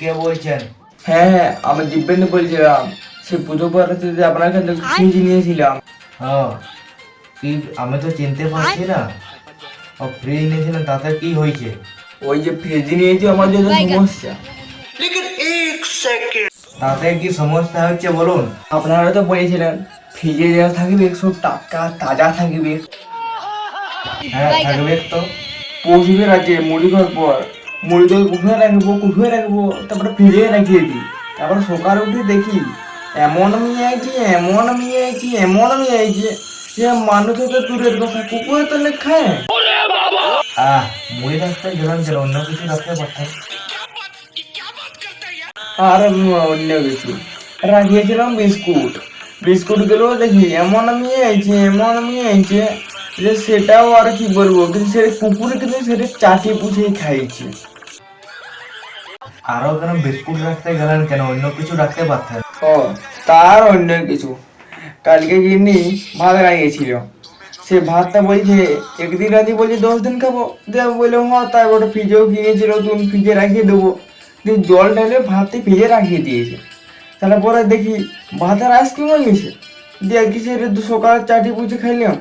কে বলছেন? হ্যাঁ হ্যাঁ আমি দিব্যেন্দু বলছিলাম। সে পুজো পড়াতে যে আপনার কাছে ফিজ নিয়েছিলাম। কি আমি তো চিনতে পারছি না। ও ফ্রিজ নিয়েছিলাম তাতে কি হয়েছে? ওই যে ফিজ নিয়েছি আমার জন্য সমস্যা। তাতে কি সমস্যা হচ্ছে বলুন? আপনারা তো বলেছিলেন ফ্রিজে যা থাকবে সব টাটকা তাজা থাকবে। হ্যাঁ থাকবে তো। পশুদের আছে মুড়ি খাওয়ার পর। মুড়ি তো কুফে রাখব কুফে রাখব তারপরে ফ্রিজে রাখিয়ে দিই তারপরে সকালে উঠে দেখি, এমন আমি আইছি, এমন আমি আইছি, এমন আমি আইছি, যে মানুষের তো দূরের কথা কুকুরে তো নে খায় আহ মুড়ি রাখতে গেলাম যেন অন্য কিছু রাখতে পারতেন আর অন্য কিছু। রাখিয়েছিলাম বিস্কুট। বিস্কুটগুলো দেখি, এমন আমি আইছি, এমন আমি আইছি, যে সেটাও আর কি বলব কিন্তু সে কুকুরে কিন্তু সেটা চাটি পুষেই খাইছে। আরও কেন বিস্কুট রাখতে গেলেন কেন? অন্য কিছু রাখতে পারতেন। ও তার অন্য কিছু। কালকে গিনি ভাত লাগিয়েছিল। সে ভাতটা বলছে একদিন রাতে বলছে দশ দিন খাব। দিয়ে বলল হ্যাঁ তাই ওটা ফ্রিজেও কিনেছিল তুমি ফ্রিজে রাখিয়ে দেবো। দিয়ে জল ঢেলে ভাতটি ফ্রিজে রাখিয়ে দিয়েছে। তাহলে পরে দেখি ভাতের আইসক্রিম হয়ে গেছে দিয়ে কি সে সকালে চাটি পুচে খাইলাম।